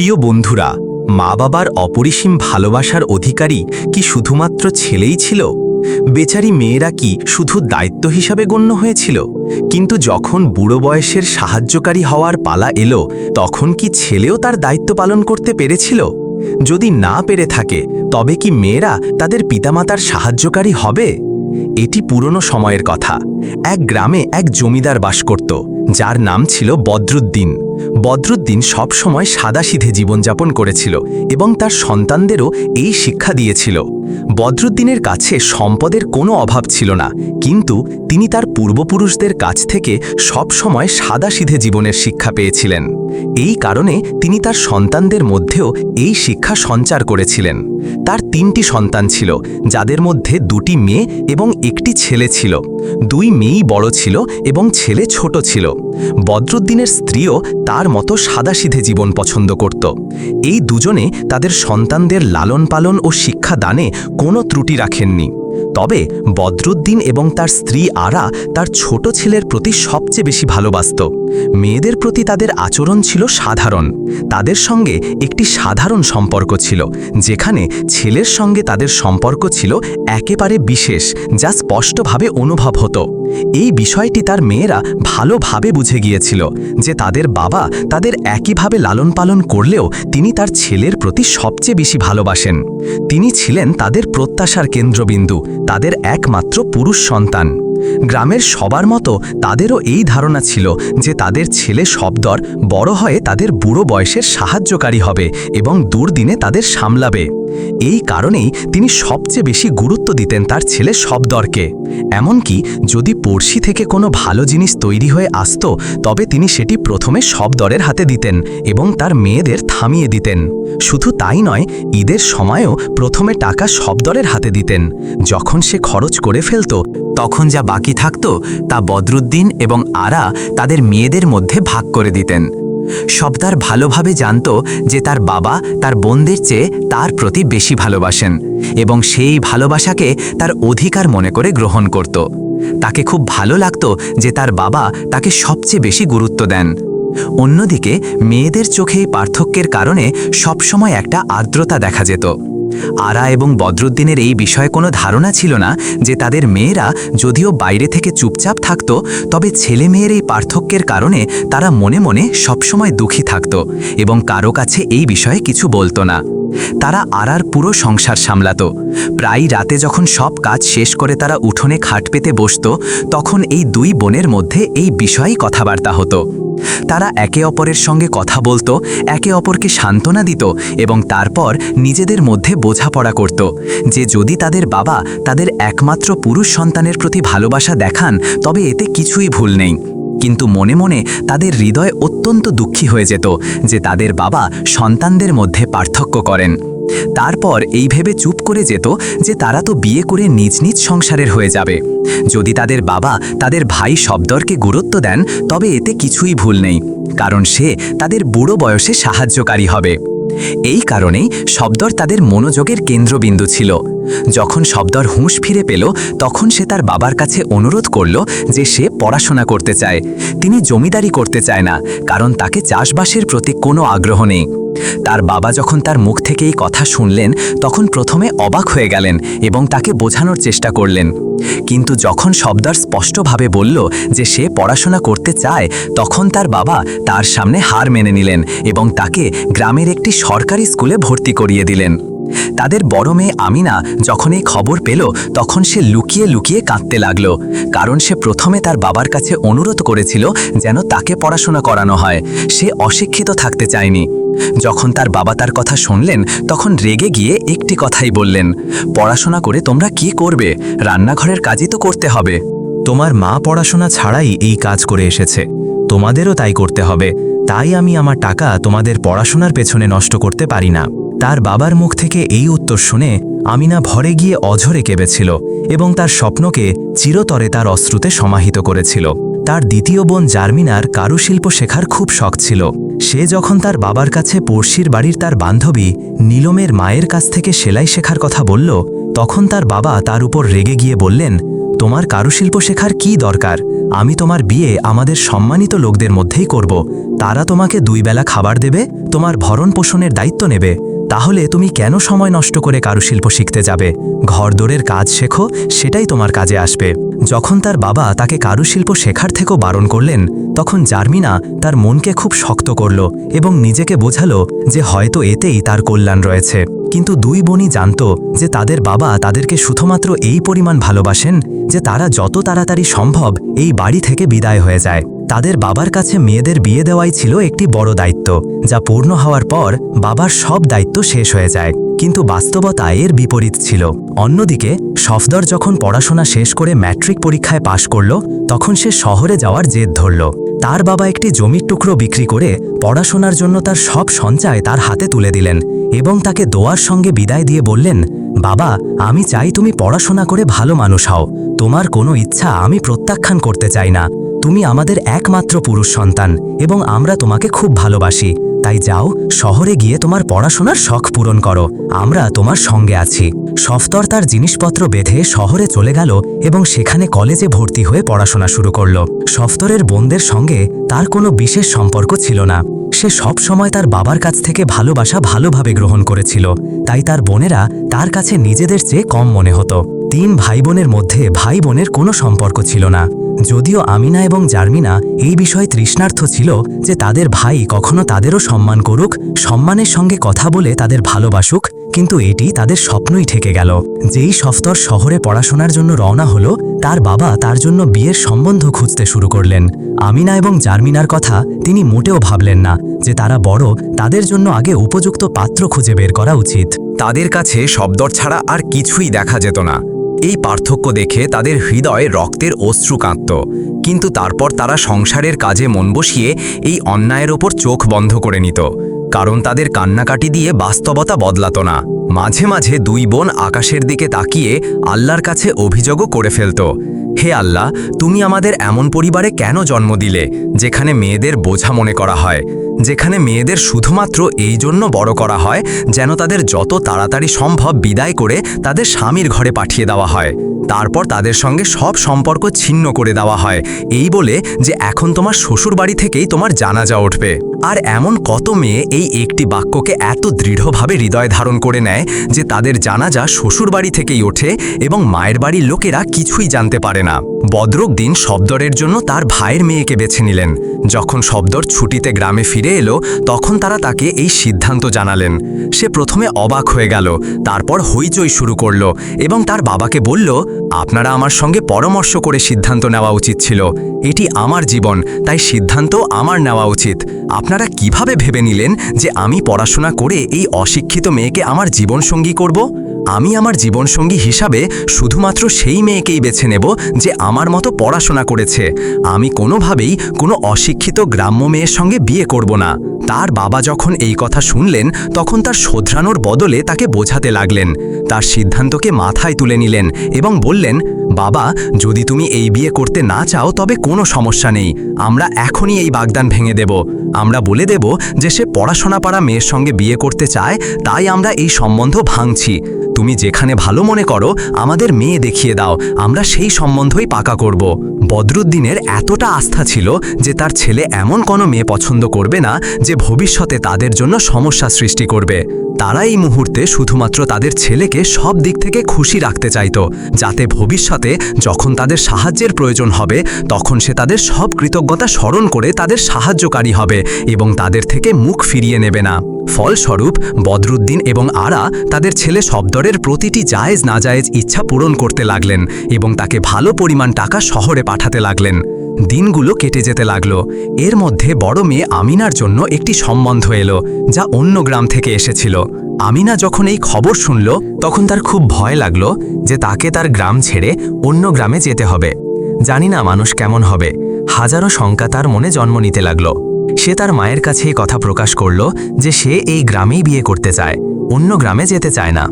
প্রিয় বন্ধুরা, মা বাবার অপরিসীম ভালোবাসার অধিকারী কি শুধুমাত্র ছেলেই ছিল? বেচারি মেয়েরা কি শুধু দায়িত্ব হিসাবে গণ্য হয়েছিল? কিন্তু যখন বুড়ো বয়সের সাহায্যকারী হওয়ার পালা এলো, তখন কি ছেলেও তার দায়িত্ব পালন করতে পেরেছিল? যদি না পেরে থাকে, তবে কি মেয়েরা তাদের পিতামাতার সাহায্যকারী হবে? এটি পুরনো সময়ের কথা। এক গ্রামে এক জমিদার বাস করত। যার নাম ছিল বদরুদ্দিন। বদরুদ্দিন সবসময় সাদাসিধে জীবনযাপন করেছিল এবং তার সন্তানদেরও এই শিক্ষা দিয়েছিল। বদরুদ্দিনের কাছে সম্পদের কোনো অভাব ছিল না, কিন্তু তিনি তার পূর্বপুরুষদের কাছ থেকে সবসময় সাদাসিধে জীবনের শিক্ষা পেয়েছিলেন। এই কারণে তিনি তার সন্তানদের মধ্যেও এই শিক্ষা সঞ্চার করেছিলেন। তার তিনটি সন্তান ছিল, যাদের মধ্যে দুটি মেয়ে এবং একটি ছেলে ছিল। দুই মেয়েই বড় ছিল এবং ছেলে ছোট ছিল। বদরুদ্দিনের স্ত্রীও তার মতো সাদাসিধে জীবন পছন্দ করত। এই দুজনে তাদের সন্তানদের লালন পালন ও শিক্ষা দানে কোনো ত্রুটি রাখেননি। তবে বদরুদ্দিন এবং তার স্ত্রী আরা তার ছোট ছেলের প্রতি সবচেয়ে বেশি ভালোবাসত। মেয়েদের প্রতি তাদের আচরণ ছিল সাধারণ। তাদের সঙ্গে একটি সাধারণ সম্পর্ক ছিল, যেখানে ছেলের সঙ্গে তাদের সম্পর্ক ছিল একেবারে বিশেষ, যা স্পষ্টভাবে অনুভব হতো। এই বিষয়টি তার মেয়েরা ভালোভাবে বুঝে গিয়েছিল, যে তাদের বাবা তাদের একইভাবে লালন পালন করলেও তিনি তার ছেলের প্রতি সবচেয়ে বেশি ভালোবাসেন। তিনি ছিলেন তাদের প্রত্যাশার কেন্দ্রবিন্দু তাদের একমাত্র পুরুষ সন্তান। গ্রামের সবার মতো তাদেরও এই ধারণা ছিল যে তাদের ছেলে শব্দর বড় হয়ে তাদের বুড়ো বয়সের সাহায্যকারী হবে এবং দুর্দিনে তাদের সামলাবে। এই কারণেই তিনি সবচেয়ে বেশি গুরুত্ব দিতেন তার ছেলে শব্দরকে এমনকি যদি পড়শি থেকে কোনো ভালো জিনিস তৈরি হয়ে আসত, তবে তিনি সেটি প্রথমে শব্দরের হাতে দিতেন এবং তার মেয়েদের থামিয়ে দিতেন। শুধু তাই নয়, ঈদের সময়ও প্রথমে টাকা শব্দরের হাতে দিতেন। যখন সে খরচ করে ফেলত, তখন যা বাকি থাকত তা বদরুদ্দিন এবং আরা তাদের মেয়েদের মধ্যে ভাগ করে দিতেন। সবদার ভালোভাবে জানত যে তার বাবা তার বোনদের চেয়ে তার প্রতি বেশি ভালোবাসেন এবং সেই ভালোবাসাকে তার অধিকার মনে করে গ্রহণ করত। তাকে খুব ভালো লাগত যে তার বাবা তাকে সবচেয়ে বেশি গুরুত্ব দেন। অন্যদিকে মেয়েদের চোখে পার্থক্যের কারণে সবসময় একটা আর্দ্রতা দেখা যেত। আরা এবং বদরুদ্দিনের এই বিষয়ে কোনো ধারণা ছিল না যে তাদের মেয়েরা যদিও বাইরে থেকে চুপচাপ থাকত, তবে ছেলে মেয়ের এই পার্থক্যের কারণে তারা মনে মনে সবসময় দুঃখী থাকত এবং কারও কাছে এই বিষয়ে কিছু বলতো না। তারা আরার পুরো সংসার সামলাত। প্রায় রাতে যখন সব কাজ শেষ করে তারা উঠোনে খাট পেতে বসত, তখন এই দুই বোনের মধ্যে এই বিষয়েই কথাবার্তা হতো। তারা একে অপরের সঙ্গে কথা বলতো, একে অপরকে সান্ত্বনা দিত এবং তারপর নিজেদের মধ্যে বোঝাপড়া করত। যে যদি তাদের বাবা তাদের একমাত্র পুরুষ সন্তানের প্রতি ভালোবাসা দেখান, তবে এতে কিছুই ভুল নেই। কিন্তু মনে মনে তাদের হৃদয় অত্যন্ত দুঃখী হয়ে যেত যে তাদের বাবা সন্তানদের মধ্যে পার্থক্য করেন। তারপর এই ভেবে চুপ করে যেত যে তারা তো বিয়ে করে নিজ নিজ সংসারের হয়ে যাবে। যদি তাদের বাবা তাদের ভাই শব্দরকে গুরুত্ব দেন, তবে এতে কিছুই ভুল নেই, কারণ সে তাদের বুড়ো বয়সে সাহায্যকারী হবে। এই কারণেই শব্দর তাদের মনোযোগের কেন্দ্রবিন্দু ছিল। যখন শব্দর হুঁশ ফিরে পেল, তখন সে তার বাবার কাছে অনুরোধ করল যে সে পড়াশোনা করতে চায়। তিনি জমিদারি করতে চায় না, কারণ তাকে চাষবাসের প্রতি কোনো আগ্রহ নেই। তার বাবা যখন তার মুখ থেকে এই কথা শুনলেন, তখন প্রথমে অবাক হয়ে গেলেন এবং তাকে বোঝানোর চেষ্টা করলেন। কিন্তু যখন শব্দার স্পষ্টভাবে বলল যে সে পড়াশোনা করতে চায়, তখন তার বাবা তার সামনে হার মেনে নিলেন এবং তাকে গ্রামের একটি সরকারি স্কুলে ভর্তি করিয়ে দিলেন। তাদের বড় মেয়ে আমিনা যখন এই খবর পেল, তখন সে লুকিয়ে লুকিয়ে কাঁদতে লাগল, কারণ সে প্রথমে তার বাবার কাছে অনুরোধ করেছিল যেন তাকে পড়াশোনা করানো হয়। সে অশিক্ষিত থাকতে চায়নি। যখন তার বাবা তার কথা শুনলেন, তখন রেগে গিয়ে একটি কথাই বললেন, পড়াশোনা করে তোমরা কি করবে? রান্নাঘরের কাজই তো করতে হবে। তোমার মা পড়াশোনা ছাড়াই এই কাজ করে এসেছে। তোমাদেরও তাই করতে হবে। তাই আমি আমার টাকা তোমাদের পড়াশোনার পেছনে নষ্ট করতে পারি না। তার বাবার মুখ থেকে এই উত্তর শুনে আমিনা ভরে গিয়ে অঝরে কেঁবেছিল এবং তার স্বপ্নকে চিরতরে তার অশ্রুতে সমাহিত করেছিল। তার দ্বিতীয় বোন জার্মিনার কারুশিল্প শেখার খুব শখ ছিল। সে যখন তার বাবার কাছে পড়শির বাড়ির তার বান্ধবী নীলমের মায়ের কাছ থেকে সেলাই শেখার কথা বলল, তখন তার বাবা তার উপর রেগে গিয়ে বললেন, তোমার কারুশিল্প শেখার কি দরকার? আমি তোমার বিয়ে আমাদের সম্মানিত লোকদের মধ্যেই করব। তারা তোমাকে দুই বেলা খাবার দেবে, তোমার ভরণ পোষণের দায়িত্ব নেবে। তাহলে তুমি কেন সময় নষ্ট করে কারুশিল্প শিখতে যাবে? ঘরদোরের কাজ শেখো, সেটাই তোমার কাজে আসবে। যখন তার বাবা তাকে কারুশিল্প শেখার থেকেও বারণ করলেন, তখন জার্মিনা তার মনকে খুব শক্ত করল এবং নিজেকে বোঝালো যে হয়তো এতেই তার কল্যাণ রয়েছে। কিন্তু দুই বোনই জানত যে তাদের বাবা তাদেরকে শুধুমাত্র এই পরিমাণ ভালোবাসেন যে তারা যত তাড়াতাড়ি সম্ভব এই বাড়ি থেকে বিদায় হয়ে যায়। তাদের বাবার কাছে মেয়েদের বিয়ে দেওয়াই ছিল একটি বড় দায়িত্ব, যা পূর্ণ হওয়ার পর বাবার সব দায়িত্ব শেষ হয়ে যায়। কিন্তু বাস্তবতা এর বিপরীত ছিল। অন্যদিকে, সফদর যখন পড়াশোনা শেষ করে ম্যাট্রিক পরীক্ষায় পাশ করল, তখন সে শহরে যাওয়ার জেদ ধরল। তার বাবা একটি জমির টুকরো বিক্রি করে পড়াশোনার জন্য তার সব সঞ্চয় তার হাতে তুলে দিলেন এবং তাকে দোয়ার সঙ্গে বিদায় দিয়ে বললেন, বাবা, আমি চাই তুমি পড়াশোনা করে ভালো মানুষ হও। তোমার কোনো ইচ্ছা আমি প্রত্যাখ্যান করতে চাই না। তুমি আমাদের একমাত্র পুরুষ সন্তান এবং আমরা তোমাকে খুব ভালোবাসি। তাই যাও, শহরে গিয়ে তোমার পড়াশোনার শখ পূরণ করো। আমরা তোমার সঙ্গে আছি। সফতর তার জিনিসপত্র বেঁধে শহরে চলে গেল এবং সেখানে কলেজে ভর্তি হয়ে পড়াশোনা শুরু করল। সফতরের বোনদের সঙ্গে তার কোনো বিশেষ সম্পর্ক ছিল না। সে সব সময় তার বাবার কাছ থেকে ভালোবাসা ভালোভাবে গ্রহণ করেছিল। তাই তার বোনেরা তার কাছে নিজেদের চেয়ে কম মনে হতো। তিন ভাই বোনের মধ্যে ভাই বোনের কোনো সম্পর্ক ছিল না। যদিও আমিনা এবং জার্মিনা এই বিষয়ে তৃষ্ণার্থ ছিল যে তাদের ভাই কখনো তাদেরও সম্মান করুক, সম্মানের সঙ্গে কথা বলে তাদের ভালোবাসুক, কিন্তু এটি তাদের স্বপ্নই ঠেকে গেল। যেই সফতর শহরে পড়াশোনার জন্য রওনা হলো, তার বাবা তার জন্য বিয়ের সম্বন্ধ খুঁজতে শুরু করলেন। আমিনা এবং জার্মিনার কথা তিনি মোটেও ভাবলেন না যে তারা বড়, তাদের জন্য আগে উপযুক্ত পাত্র খুঁজে বের করা উচিত। তাদের কাছে শব্দর ছাড়া আর কিছুই দেখা যেত না। এই পার্থক্য দেখে তাদের হৃদয়ে রক্তের অশ্রু কাঁদত কিন্তু তারপর তারা সংসারের কাজে মন বসিয়ে এই অন্যায়ের ওপর চোখ বন্ধ করে নিত, কারণ তাদের কান্নাকাটি দিয়ে বাস্তবতা বদলাত না। মাঝে মাঝে দুই বোন আকাশের দিকে তাকিয়ে আল্লাহর কাছে অভিযোগও করে ফেলত। হে আল্লাহ, তুমি আমাদের এমন পরিবারে কেন জন্ম দিলে, যেখানে মেয়েদের বোঝা মনে করা হয়? যেখানে মেয়েদের শুধুমাত্র এই জন্য বড় করা হয়, যেন তাদের যত তাড়াতাড়ি সম্ভব বিদায় করে তাদের স্বামীর ঘরে পাঠিয়ে দেওয়া হয়। তারপর তাদের সঙ্গে সব সম্পর্ক ছিন্ন করে দেওয়া হয়। এই বলে যে এখন তোমার শ্বশুর বাড়ি থেকেই তোমার জানাজা উঠবে। আর এমন কত মেয়ে এই একটি বাক্যকে এত দৃঢ়ভাবে হৃদয় ধারণ করে নেয় যে তাদের জানাজা শ্বশুর বাড়ি থেকেই ওঠে এবং মায়ের বাড়ির লোকেরা কিছুই জানতে পারে না। বদ্রক দিন শব্দরের জন্য তার ভাইয়ের মেয়েকে বেছে নিলেন। যখন শব্দর ছুটিতে গ্রামে ফিরে এলো, তখন তারা তাকে এই সিদ্ধান্ত জানালেন। সে প্রথমে অবাক হয়ে গেল, তারপর হইচই শুরু করল এবং তার বাবাকে বলল, আপনারা আমার সঙ্গে পরামর্শ করে সিদ্ধান্ত নেওয়া উচিত ছিল। এটি আমার জীবন, তাই সিদ্ধান্ত আমার নেওয়া উচিত। আপনারা কীভাবে ভেবে নিলেন যে আমি পড়াশোনা করে এই অশিক্ষিত মেয়েকে আমার জীবনসঙ্গী করব? আমি আমার জীবনসঙ্গী হিসাবে শুধুমাত্র সেই মেয়েকেই বেছে নেব যে আমার মতো পড়াশোনা করেছে। আমি কোনোভাবেই কোনো অশিক্ষিত গ্রাম্য মেয়ের সঙ্গে বিয়ে করব না। তার বাবা যখন এই কথা শুনলেন, তখন তার শোধরানোর বদলে তাকে বোঝাতে লাগলেন। তার সিদ্ধান্তকে মাথায় তুলে নিলেন এবং বললেন বাবা, যদি তুমি এই বিয়ে করতে না চাও, তবে কোনো সমস্যা নেই। আমরা এখনই এই বাগদান ভেঙে দেব। আমরা বলে দেব যে সে পড়াশোনা পাড়া মেয়ের সঙ্গে বিয়ে করতে চায়, তাই আমরা এই সম্বন্ধ ভাঙছি। তুমি যেখানে ভালো মনে করো, আমাদের মেয়ে দেখিয়ে দাও। আমরা সেই সম্বন্ধই পাকা করব। বদরুদ্দিনের এতটা আস্থা ছিল যে তার ছেলে এমন কোনো মেয়ে পছন্দ করবে না যে ভবিষ্যতে তাদের জন্য সমস্যা সৃষ্টি করবে। তারা এই মুহূর্তে শুধুমাত্র তাদের ছেলেকে সব দিক থেকে খুশি রাখতে চাইত, যাতে ভবিষ্যতে যখন তাদের সাহায্যের প্রয়োজন হবে, তখন সে তাদের সব কৃতজ্ঞতা স্মরণ করে তাদের সাহায্যকারী হবে এবং তাদের থেকে মুখ ফিরিয়ে নেবে না। ফলস্বরূপ, বদরুদ্দিন এবং আরা তাদের ছেলে শব্দরের প্রতিটি জায়েজ নাজায়েজ ইচ্ছা পূরণ করতে লাগলেন এবং তাকে ভালো পরিমাণ টাকা শহরে পাঠাতে লাগলেন। দিনগুলো কেটে যেতে লাগল। এর মধ্যে বড় মেয়ে আমিনার জন্য একটি সম্বন্ধ এলো, যা অন্য গ্রাম থেকে এসেছিল। আমিনা যখন এই খবর শুনল, তখন তার খুব ভয় লাগল যে তাকে তার গ্রাম ছেড়ে অন্য গ্রামে যেতে হবে। জানি না মানুষ কেমন হবে। হাজারো শঙ্কা তার মনে জন্ম নিতে লাগল। সে তার মায়ের কাছে কথা প্রকাশ করল যে সে এই গ্রামেই বিয়ে করতে চায়, অন্য গ্রামে যেতে চায় না।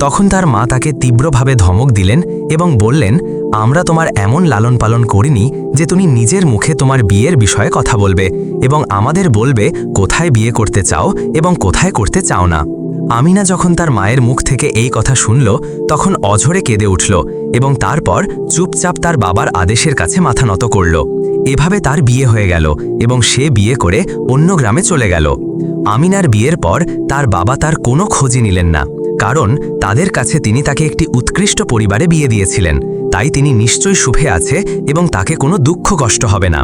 তখন তার মা তাকে তীব্রভাবে ধমক দিলেন এবং বললেন, আমরা তোমার এমন লালন পালন করিনি যে তুমি নিজের মুখে তোমার বিয়ের বিষয়ে কথা বলবে এবং আমাদের বলবে কোথায় বিয়ে করতে চাও এবং কোথায় করতে চাও না। আমিনা যখন তার মায়ের মুখ থেকে এই কথা শুনল, তখন অঝরে কেঁদে উঠল এবং তারপর চুপচাপ তার বাবার আদেশের কাছে মাথা নত করল। এভাবে তার বিয়ে হয়ে গেল এবং সে বিয়ে করে অন্য গ্রামে চলে গেল। আমিনার বিয়ের পর তার বাবা তার কোনো খোঁজই নিলেন না, কারণ তাদের কাছে তিনি তাকে একটি উৎকৃষ্ট পরিবারে বিয়ে দিয়েছিলেন। তাই তিনি নিশ্চয়ই সুখে আছে এবং তাকে কোনো দুঃখ কষ্ট হবে না।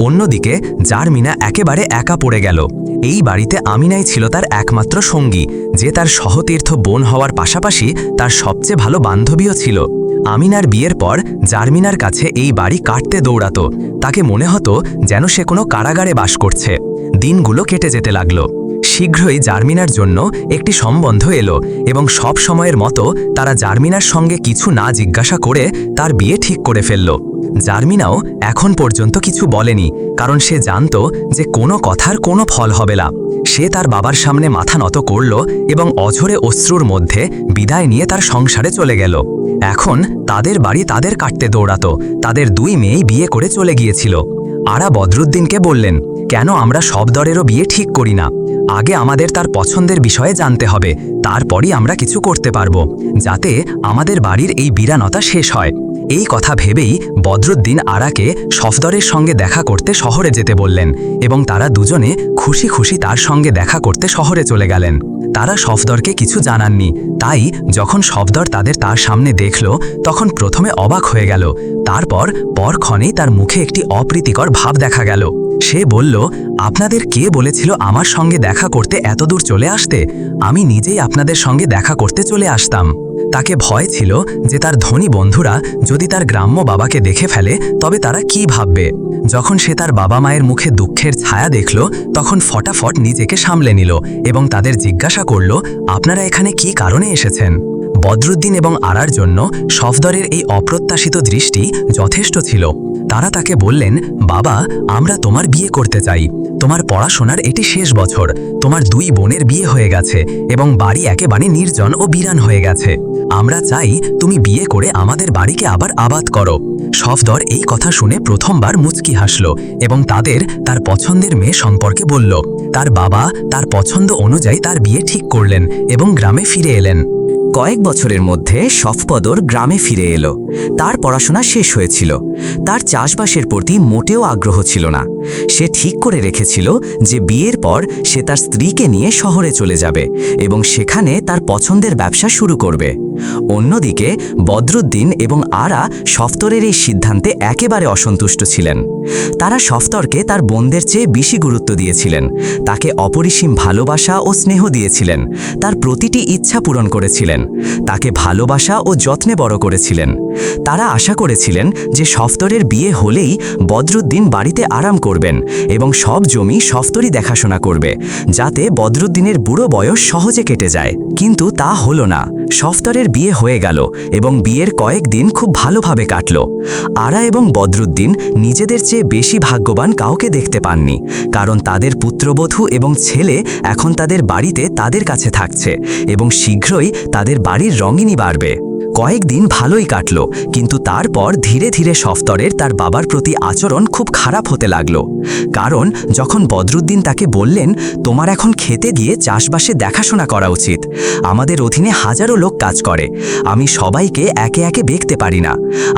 অন্যদিকে যার মিনা একেবারে একা পড়ে গেল। এই বাড়িতে আমিনাই ছিল তার একমাত্র সঙ্গী, যে তার সহতীর্থ বোন হওয়ার পাশাপাশি তার সবচেয়ে ভালো বান্ধবীও ছিল। আমিনার বিয়ের পর জার্মিনার কাছে এই বাড়ি কাটতে দৌড়াতো। তাকে মনে হতো যেন সে কোনো কারাগারে বাস করছে। দিনগুলো কেটে যেতে লাগল। শীঘ্রই জার্মিনার জন্য একটি সম্বন্ধ এলো এবং সব সময়ের মতো তারা জার্মিনার সঙ্গে কিছু না জিজ্ঞাসা করে তার বিয়ে ঠিক করে ফেলল। জার্মিনাও এখন পর্যন্ত কিছু বলেনি, কারণ সে জানত যে কোনো কথার কোনো ফল হবে না। সে তার বাবার সামনে মাথা নত করল এবং অঝরে অশ্রুর মধ্যে বিদায় নিয়ে তার সংসারে চলে গেল। এখন তাদের বাড়ি তাদের কাটতে দৌড়াত, তাদের দুই মেয়েই বিয়ে করে চলে গিয়েছিল। আরা বদরুদ্দিনকে বললেন, কেন আমরা সব দরেরও বিয়ে ঠিক করি না? আগে আমাদের তার পছন্দের বিষয়ে জানতে হবে, তারপরই আমরা কিছু করতে পারব, যাতে আমাদের বাড়ির এই বিরানতা শেষ হয়। এই কথা ভেবেই বদরুদ্দিন আরাকে সফদরের সঙ্গে দেখা করতে শহরে যেতে বললেন এবং তারা দুজনে খুশি খুশি তার সঙ্গে দেখা করতে শহরে চলে গেলেন। তারা সফদরকে কিছু জানাননি। তাই যখন সফদর তাদের তার সামনে দেখল, তখন প্রথমে অবাক হয়ে গেল। তারপর পরক্ষণেই তার মুখে একটি অপ্রীতিকর ভাব দেখা গেল। সে বলল, আপনাদের কে বলেছিল আমার সঙ্গে দেখা করতে এতদূর চলে আসতে? আমি নিজেই আপনাদের সঙ্গে দেখা করতে চলে আসতাম। তাকে ভয় ছিল যে তার ধনী বন্ধুরা যদি তার গ্রাম্য বাবাকে দেখে ফেলে, তবে তারা কি ভাববে? যখন সে তার বাবা মায়ের মুখে দুঃখের ছায়া দেখল, তখন ফটাফট নিজেকে সামলে নিল এবং তাদের জিজ্ঞাসা করল, আপনারা এখানে কি কারণে এসেছেন? বদরুদ্দিন এবং আরার জন্য সফদরের এই অপ্রত্যাশিত দৃষ্টি যথেষ্ট ছিল। তারা তাকে বললেন, বাবা, আমরা তোমার বিয়ে করতে চাই। তোমার পড়াশোনার এটি শেষ বছর। তোমার দুই বোনের বিয়ে হয়ে গেছে এবং বাড়ি একেবারে নির্জন ও বিরান হয়ে গেছে। আমরা চাই তুমি বিয়ে করে আমাদের বাড়িকে আবার আবাদ করো। সফদর এই কথা শুনে প্রথমবার মুচকি হাসল এবং তাদের তার পছন্দের মেয়ে সম্পর্কে বলল, তার বাবা তার পছন্দ অনুযায়ী তার বিয়ে ঠিক করলেন এবং গ্রামে ফিরে এলেন। কয়েক বছরের মধ্যে সফপদর গ্রামে ফিরে এলো। তার পড়াশোনা শেষ হয়েছিল। তার চাষবাসের প্রতি মোটেও আগ্রহ ছিল না। সে ঠিক করে রেখেছিল যে বিয়ের পর সে তার স্ত্রীকে নিয়ে শহরে চলে যাবে এবং সেখানে তার পছন্দের ব্যবসা শুরু করবে। অন্যদিকে বদরুদ্দিন এবং আরা সফতরের এই সিদ্ধান্তে একেবারে অসন্তুষ্ট ছিলেন। তারা সফতরকে তার বোনদের চেয়ে বেশি গুরুত্ব দিয়েছিলেন। তাকে অপরিসীম ভালোবাসা ও স্নেহ দিয়েছিলেন। তার প্রতিটি ইচ্ছা পূরণ করেছিলেন। তাকে ভালোবাসা ও যত্নে বড় করেছিলেন। তারা আশা করেছিলেন যে সফতরের বিয়ে হলেই বদরুদ্দিন বাড়িতে আরাম করবেন এবং সব জমি সফতরই দেখাশোনা করবে, যাতে বদরুদ্দিনের বুড়ো বয়স সহজে কেটে যায়। কিন্তু তা হলো না। সফতরের বিয়ে হয়ে গেল এবং বিয়ের কয়েকদিন খুব ভালোভাবে কাটল। আরা এবং বদরুদ্দিন নিজেদের চেয়ে বেশি ভাগ্যবান কাউকে দেখতে পাননি, কারণ তাদের পুত্রবধূ এবং ছেলে এখন তাদের বাড়িতে তাদের কাছে থাকছে এবং শীঘ্রই তাদের বাড়ির রঙিনী বাড়বে। কয়েকদিন ভালোই কাটল, কিন্তু তারপর ধীরে ধীরে সফতরের তার বাবার প্রতি আচরণ খুব খারাপ হতে লাগল। কারণ যখন বদরুদ্দিন তাকে বললেন, তোমার এখন খেতে গিয়ে চাষবাসে দেখাশোনা করা উচিত। আমাদের অধীনে হাজারো লোক কাজ করে। আমি সবাইকে একে একে দেখতে পারি না।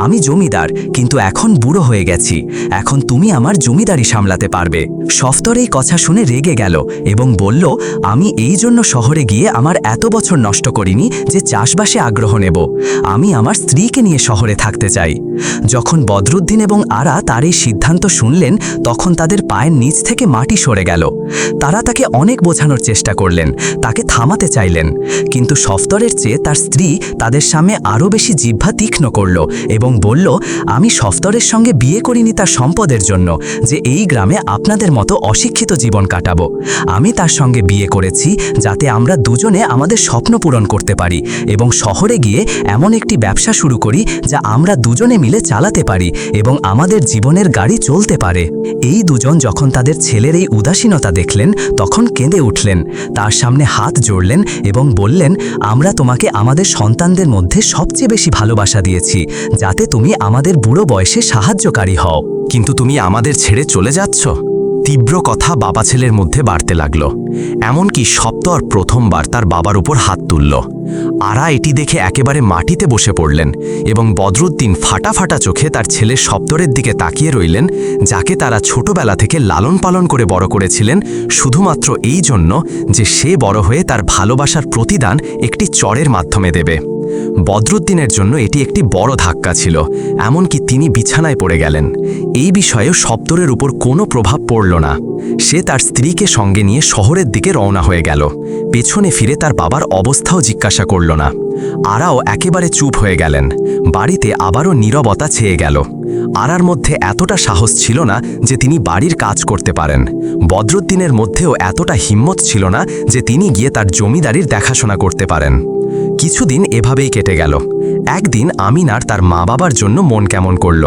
আমি জমিদার, কিন্তু এখন বুড়ো হয়ে গেছি। এখন তুমি আমার জমিদারি সামলাতে পারবে। সফতর এই কথা শুনে রেগে গেল এবং বলল, আমি এই জন্য শহরে গিয়ে আমার এত বছর নষ্ট করিনি যে চাষবাসে আগ্রহ নেব। আমি আমার স্ত্রীকে নিয়ে শহরে থাকতে চাই। যখন বদরুদ্দিন এবং আরা তার এই সিদ্ধান্ত শুনলেন, তখন তাদের পায়ের নিচ থেকে মাটি সরে গেল। তারা তাকে অনেক বোঝানোর চেষ্টা করলেন, তাকে থামাতে চাইলেন। কিন্তু সফতরের চেয়ে তার স্ত্রী তাদের সামনে আরও বেশি জিহ্বা তীক্ষ্ণ করল এবং বলল, আমি সফতরের সঙ্গে বিয়ে করিনি তার সম্পদের জন্য, যে এই গ্রামে আপনাদের মতো অশিক্ষিত জীবন কাটাবো। আমি তার সঙ্গে বিয়ে করেছি যাতে আমরা দুজনে আমাদের স্বপ্ন পূরণ করতে পারি এবং শহরে গিয়ে এমন একটি ব্যবসা শুরু করি যা আমরা দুজনে মিলে চালাতে পারি এবং আমাদের জীবনের গাড়ি চলতে পারে। এই দুজন যখন তাদের ছেলের এই উদাসীনতা দেখলেন, তখন কেঁদে উঠলেন, তার সামনে হাত জড়লেন এবং বললেন, আমরা তোমাকে আমাদের সন্তানদের মধ্যে সবচেয়ে বেশি ভালোবাসা দিয়েছি, যাতে তুমি আমাদের বুড়ো বয়সে সাহায্যকারী হও। কিন্তু তুমি আমাদের ছেড়ে চলে যাচ্ছ? তীব্র কথা বাবা ছেলের মধ্যে বাড়তে লাগল। এমনকি সপ্তর প্রথমবার তার বাবার উপর হাত তুলল। আরা এটি দেখে একেবারে মাটিতে বসে পড়লেন এবং বদরুদ্দিন ফাটা ফাটা চোখে তার ছেলে সপ্তরের দিকে তাকিয়ে রইলেন, যাকে তারা ছোটবেলা থেকে লালন পালন করে বড় করেছিলেন, শুধুমাত্র এই জন্য যে সে বড় হয়ে তার ভালোবাসার প্রতিদান একটি চরের মাধ্যমে দেবে। বদরুদ্দিনের জন্য এটি একটি বড় ধাক্কা ছিল, এমনকি তিনি বিছানায় পড়ে গেলেন। এই বিষয়েও সপ্তরের উপর কোনো প্রভাব পড়ল না। সে তার স্ত্রীকে সঙ্গে নিয়ে শহরের দিকে রওনা হয়ে গেল। পেছনে ফিরে তার বাবার অবস্থাও জিজ্ঞাসা করল না। আরাও একেবারে চুপ হয়ে গেলেন। বাড়িতে আবারও নীরবতা ছেয়ে গেল। আরার মধ্যে এতটা সাহস ছিল না যে তিনি বাড়ির কাজ করতে পারেন। বদরুদ্দিনের মধ্যেও এতটা হিম্মত ছিল না যে তিনি গিয়ে তার জমিদারির দেখাশোনা করতে পারেন। কিছুদিন এভাবেই কেটে গেল। একদিন আমিনার তার মা বাবার জন্য মন কেমন করল।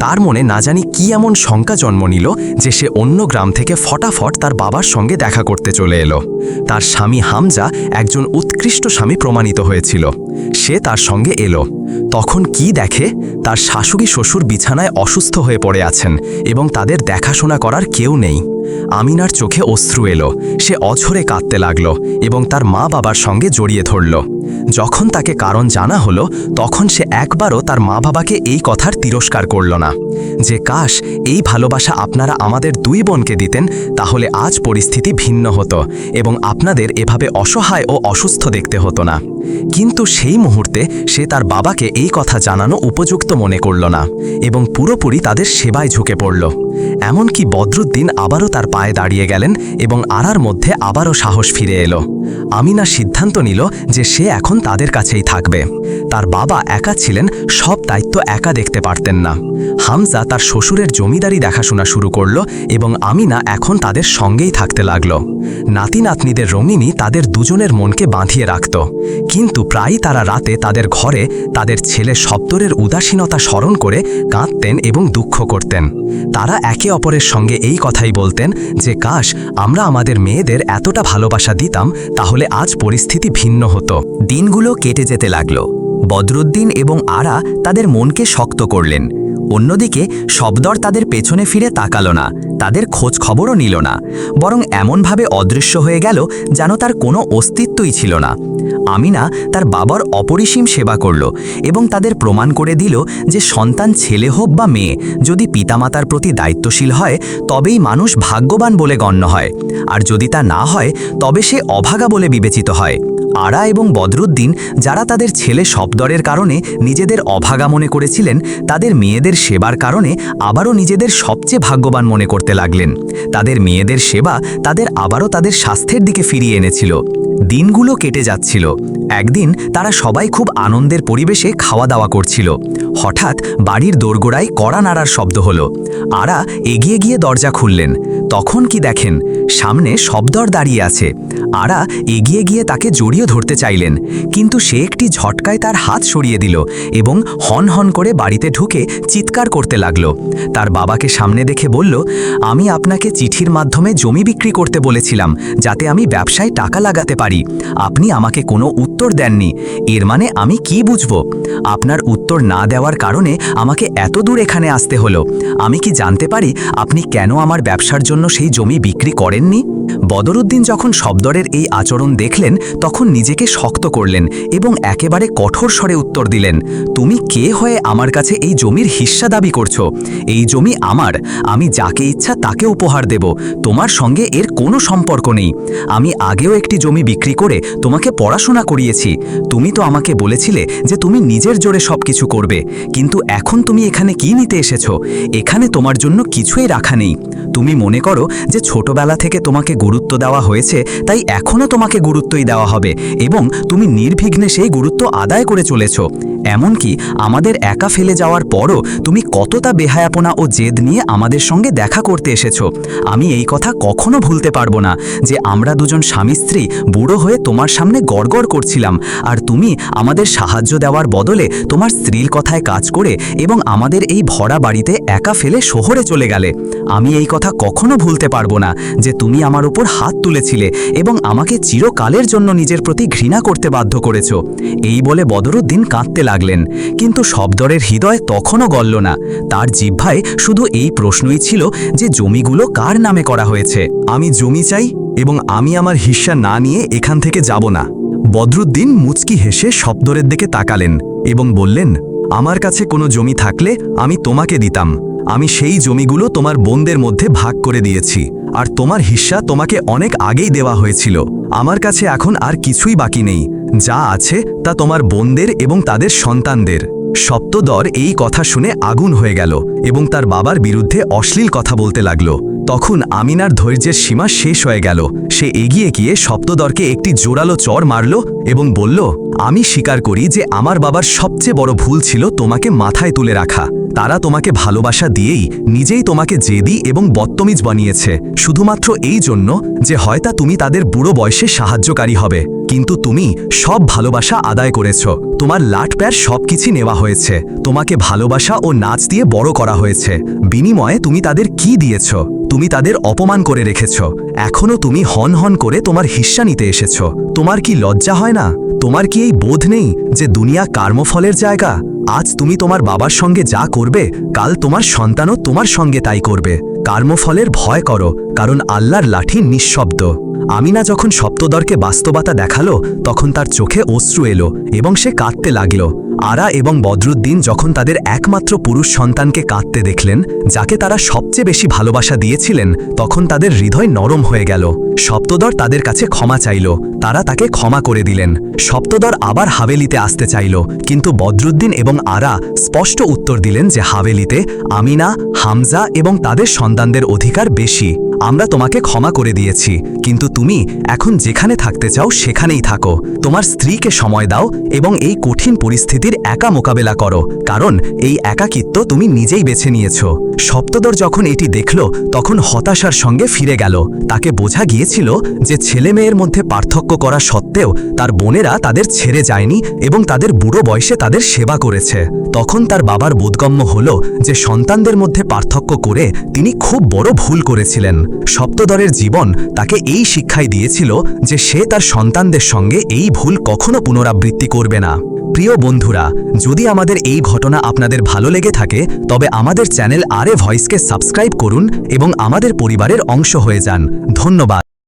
তার মনে না জানি কি এমন শঙ্কা জন্ম নিল যে সে অন্য গ্রাম থেকে ফটাফট তার বাবার সঙ্গে দেখা করতে চলে এলো। তার স্বামী হামজা একজন উৎকৃষ্ট স্বামী প্রমাণিত হয়েছিল। সে তার সঙ্গে এলো। তখন কি দেখে? তার শাশুড়ি শ্বশুর বিছানায় অসুস্থ হয়ে পড়ে আছেন এবং তাদের দেখাশোনা করার কেউ নেই। আমিনার চোখে অশ্রু এলো। সে অঝরে কাঁদতে লাগল এবং তার মা বাবার সঙ্গে জড়িয়ে ধরল। যখন তাকে কারণ জানা হলো, তখন সে একবারও তার মা বাবাকে এই কথার তিরস্কার করল না। যে কাশ, এই ভালোবাসা আপনারা আমাদের দুই বোনকে দিতেন, তাহলে আজ পরিস্থিতি ভিন্ন হতো এবং আপনাদের এভাবে অসহায় ও অসুস্থ দেখতে হতো না। কিন্তু সেই মুহূর্তে সে তার বাবাকে এই কথা জানানো উপযুক্ত মনে করল না এবং পুরোপুরি তাদের সেবায় ঝুঁকে পড়ল। এমনকি বদরুদ্দিন আবারও তার পায়ে দাঁড়িয়ে গেলেন এবং আরার মধ্যে আবারও সাহস ফিরে এলো। আমিনা সিদ্ধান্ত নিল যে সে এখন তাদের কাছেই থাকবে। তার বাবা একা ছিলেন, সব দায়িত্ব একা দেখতে পারতেন না। হামজা তার শ্বশুরের জমিদারি দেখাশোনা শুরু করল এবং আমিনা এখন তাদের সঙ্গেই থাকতে লাগল। নাতি নাতনিদের রঙিনী তাদের দুজনের মনকে বাঁধিয়ে রাখত। কিন্তু প্রায়ই তারা রাতে তাদের ঘরে তাদের ছেলে সপ্তরের উদাসীনতা স্মরণ করে কাঁদতেন এবং দুঃখ করতেন। তারা একে অপরের সঙ্গে এই কথাই বলতেন যে, কাশ, আমরা আমাদের মেয়েদের এতটা ভালোবাসা দিতাম, তাহলে আজ পরিস্থিতি ভিন্ন হতো। দিনগুলো কেটে যেতে লাগল। বদরুদ্দিন এবং আরা তাদের মনকে শক্ত করলেন। অন্যদিকে শব্দর তাদের পেছনে ফিরে তাকালো না। তাদের খোঁজ খবরও নিল না, বরং এমনভাবে অদৃশ্য হয়ে গেল যেন তার কোনো অস্তিত্বই ছিল না। আমিনা তার বাবার অপরিসীম সেবা করল এবং তাদের প্রমাণ করে দিল যে সন্তান ছেলে হোক বা মেয়ে, যদি পিতামাতার প্রতি দায়িত্বশীল হয়, তবেই মানুষ ভাগ্যবান বলে গণ্য হয়, আর যদি তা না হয়, তবে সে অভাগা বলে বিবেচিত হয়। আরা এবং বদরুদ্দিন, যারা তাদের ছেলে শব্দরের কারণে নিজেদের অভাগা মনে করেছিলেন, তাদের মেয়েদের সেবার কারণে আবারও নিজেদের সবচেয়ে ভাগ্যবান মনে করতে লাগলেন। তাদের মেয়েদের সেবা তাদের আবারও তাদের স্বাস্থ্যের দিকে ফিরিয়ে এনেছিল। দিনগুলো কেটে যাচ্ছিল। একদিন তারা সবাই খুব আনন্দের পরিবেশে খাওয়া দাওয়া করছিল। হঠাৎ বাড়ির দোরগোড়ায় কড়া নাড়ার শব্দ হলো। আরা এগিয়ে গিয়ে দরজা খুললেন। তখন কি দেখেন? সামনে শব্দর দাঁড়িয়ে আছে। আরা এগিয়ে গিয়ে তাকে জড়িয়ে ধরতে চাইলেন। কিন্তু সে একটি ঝটকায় তার হাত সরিয়ে দিল এবং হন হন করে বাড়িতে ঢুকে চিৎকার করতে লাগল। তার বাবাকে সামনে দেখে বলল, আমি আপনাকে চিঠির মাধ্যমে জমি বিক্রি করতে বলেছিলাম, যাতে আমি ব্যবসায় টাকা লাগাতে পারি। আপনি আমাকে কোনো উত্তর দেননি। এর মানে আমি কি বুঝব? আপনার উত্তর না দেওয়ার কারণে আমাকে এত দূর এখানে আসতে হলো। আমি কি জানতে পারি আপনি কেন আমার ব্যবসার জন্য সেই জমি বিক্রি করেননি? বদরুদ্দিন যখন শব্দরের এই আচরণ দেখলেন, তখন নিজেকে শক্ত করলেন এবং একেবারে কঠোর স্বরে উত্তর দিলেন, তুমি কে হয়ে আমার কাছে এই জমির হিস্সা দাবি করছ। এই জমি আমার। আমি যাকে ইচ্ছা তাকে উপহার দেব। তোমার সঙ্গে এর কোনো সম্পর্ক নেই। আমি আগেও একটি জমি বিক্রি করে তোমাকে পড়াশোনা করিয়েছি। তুমি তো আমাকে বলেছিলে যে তুমি নিজের জোরে সব কিছু করবে। কিন্তু এখন তুমি এখানে কি নিতে এসেছ? এখানে তোমার জন্য কিছুই রাখা নেই। তুমি মনে করো যে ছোটবেলা থেকে তোমাকে গুরুত্ব দেওয়া হয়েছে, তাই এখনও তোমাকে গুরুত্বই দেওয়া হবে এবং তুমি নির্বিঘ্নে সেই গুরুত্ব আদায় করে চলেছ। এমনকি আমাদের একা ফেলে যাওয়ার পরও তুমি কতটা বেহায়াপনা ও জেদ নিয়ে আমাদের সঙ্গে দেখা করতে এসেছ। আমি এই কথা কখনো ভুলতে পারব না যে আমরা দুজন স্বামী স্ত্রী বুড়ো হয়ে তোমার সামনে গড়গড় করছিলাম আর তুমি আমাদের সাহায্য দেওয়ার বদলে তোমার স্ত্রীর কথায় কাজ করে এবং আমাদের এই ভরা বাড়িতে একা ফেলে শহরে চলে গেলে। আমি এই কথা কথা কখনো ভুলতে পারব না যে তুমি আমার উপর হাত তুলেছিলে এবং আমাকে চিরকালের জন্য নিজের প্রতি ঘৃণা করতে বাধ্য করেছ। এই বলে বদরুদ্দিন কাঁদতে লাগলেন। কিন্তু শব্দরের হৃদয় তখনও গলল না। তার জিহ্বায় শুধু এই প্রশ্নই ছিল যে জমিগুলো কার নামে করা হয়েছে? আমি জমি চাই এবং আমি আমার হিস্সা না নিয়ে এখান থেকে যাব না। বদরুদ্দিন মুচকি হেসে শব্দরের দিকে তাকালেন এবং বললেন, আমার কাছে কোনো জমি থাকলে আমি তোমাকে দিতাম। আমি সেই জমিগুলো তোমার বোনদের মধ্যে ভাগ করে দিয়েছি, আর তোমার হিস্সা তোমাকে অনেক আগেই দেওয়া হয়েছিল। আমার কাছে এখন আর কিছুই বাকি নেই, যা আছে তা তোমার বোনদের এবং তাদের সন্তানদের। সপ্তদর এই কথা শুনে আগুন হয়ে গেল এবং তার বাবার বিরুদ্ধে অশ্লীল কথা বলতে লাগল। তখন আমিনার ধৈর্যের সীমা শেষ হয়ে গেল। সে এগিয়ে গিয়ে সপ্তদরকে একটি জোরালো চর মারল এবং বলল আমি স্বীকার করি যে আমার বাবার সবচেয়ে বড় ভুল ছিল তোমাকে মাথায় তুলে রাখা। তারা তোমাকে ভালোবাসা দিয়েই নিজেই তোমাকে জেদি এবং বত্তমিজ বানিয়েছে। শুধুমাত্র এই জন্য যে হয়তো তুমি তাদের বুড়ো বয়সে সাহায্যকারী হবে। কিন্তু তুমি সব ভালোবাসা আদায় করেছ। তোমার লাট প্যার সব কিছু নেওয়া হয়েছে। তোমাকে ভালোবাসা ও নাচ দিয়ে বড় করা হয়েছে। বিনিময়ে তুমি তাদের কি দিয়েছ? তুমি তাদের অপমান করে রেখেছ। এখনও তুমি হন হন করে তোমার হিস্সা নিতে এসেছ। তোমার কি লজ্জা হয় না? তোমার কি এই বোধ নেই যে দুনিয়া কর্মফলের জায়গা। আজ তুমি তোমার বাবার সঙ্গে যা করবে, কাল তোমার সন্তানও তোমার সঙ্গে তাই করবে। কর্মফলের ভয় করো কারণ আল্লাহর লাঠি নিঃশব্দ। আমিনা যখন সপ্তদরকে বাস্তবতা দেখাল, তখন তার চোখে অশ্রু এলো এবং সে কাঁদতে লাগল। আরা এবং বদরুদ্দিন যখন তাদের একমাত্র পুরুষ সন্তানকে কাঁদতে দেখলেন, যাকে তারা সবচেয়ে বেশি ভালোবাসা দিয়েছিলেন, তখন তাদের হৃদয় নরম হয়ে গেল। সপ্তদর তাদের কাছে ক্ষমা চাইল, তারা তাকে ক্ষমা করে দিলেন। সপ্তদর আবার হাভেলিতে আসতে চাইল, কিন্তু বদরুদ্দিন এবং আরা স্পষ্ট উত্তর দিলেন যে হাভেলিতে আমিনা, হামজা এবং তাদের সন্তানদের অধিকার বেশি। আমরা তোমাকে ক্ষমা করে দিয়েছি, কিন্তু তুমি এখন যেখানে থাকতে চাও সেখানেই থাকো। তোমার স্ত্রীকে সময় দাও এবং এই কঠিন পরিস্থিতির একা মোকাবেলা করো, কারণ এই একাকিত্ব তুমি নিজেই বেছে নিয়েছ। সপ্তদর যখন এটি দেখল, তখন হতাশার সঙ্গে ফিরে গেল। তাকে বোঝা গিয়েছিল যে ছেলে মেয়ের মধ্যে পার্থক্য করা সত্ত্বেও তার বোনেরা তাদের ছেড়ে যায়নি এবং তাদের বুড়ো বয়সে তাদের সেবা করেছে। তখন তার বাবার বোধগম্য হল যে সন্তানদের মধ্যে পার্থক্য করে তিনি খুব বড় ভুল করেছিলেন। সপ্তদরের জীবন তাকে এই শিক্ষাই দিয়েছিল যে সে তার সন্তানদের সঙ্গে এই ভুল কখনো পুনরাবৃত্তি করবে না। প্রিয় বন্ধুরা, যদি আমাদের এই ঘটনা আপনাদের ভালো লেগে থাকে, তবে আমাদের চ্যানেল আরে ভয়েসকে সাবস্ক্রাইব করুন এবং আমাদের পরিবারের অংশ হয়ে যান। ধন্যবাদ।